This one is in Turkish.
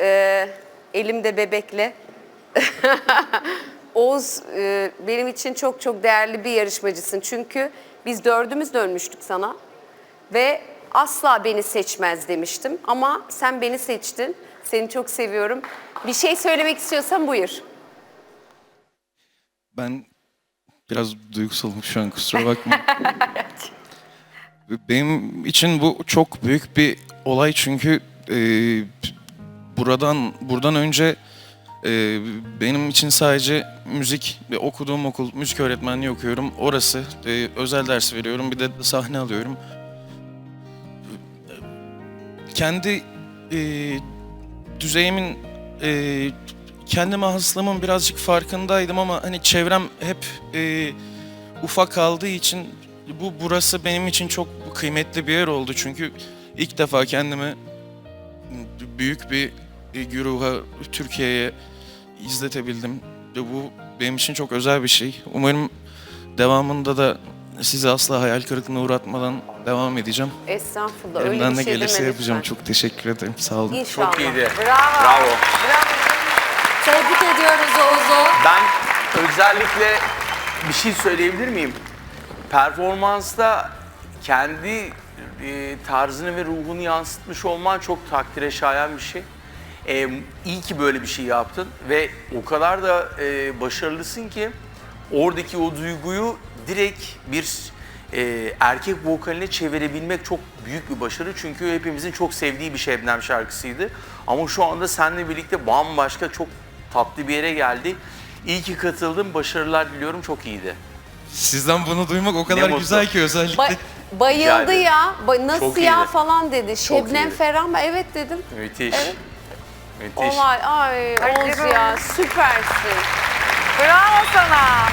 e, elimde bebekle. Oğuz e, benim için çok çok değerli bir yarışmacısın. Çünkü biz dördümüz dönmüştük sana. Ve asla beni seçmez demiştim. Ama sen beni seçtin. Seni çok seviyorum. Bir şey söylemek istiyorsan buyur. Ben biraz duygusalım şu an kusura bakma. Benim için bu çok büyük bir olay çünkü e, buradan buradan önce e, benim için sadece müzik ve okuduğum okul müzik öğretmenliği okuyorum. Orası e, özel ders veriyorum bir de sahne alıyorum. Kendi e, düzeyimin e, kendime haslığımın birazcık farkındaydım ama hani çevrem hep e, ufak kaldığı için bu burası benim için çok kıymetli bir yer oldu çünkü ilk defa kendimi büyük bir güruha Türkiye'ye izletebildim ve bu benim için çok özel bir şey. Umarım devamında da sizi asla hayal kırıklığına uğratmadan devam edeceğim. Estağfurullah. Öyle Elimden bir ne şey gelirse deme yapacağım. lütfen. Çok teşekkür ederim. Sağ olun. İnşallah. Çok iyiydi. Bravo. Bravo. Tebrik ediyoruz Oğuz'u. Ben özellikle bir şey söyleyebilir miyim? Performansta kendi e, tarzını ve ruhunu yansıtmış olman çok takdire şayan bir şey. E, iyi ki böyle bir şey yaptın ve o kadar da e, başarılısın ki oradaki o duyguyu direkt bir e, erkek vokaline çevirebilmek çok büyük bir başarı. Çünkü hepimizin çok sevdiği bir Şebnem şarkısıydı. Ama şu anda seninle birlikte bambaşka çok tatlı bir yere geldi. İyi ki katıldın. Başarılar diliyorum. Çok iyiydi. Sizden bunu duymak o kadar mutlu. güzel ki özellikle Ba- bayıldı ya. Ba- nasıl Çok ya iyiydi. falan dedi. Şebnem. Ferah mı? Evet dedim. Müthiş. Evet. Müthiş. Olay. Ay Oğuz ya süpersin. Bravo sana.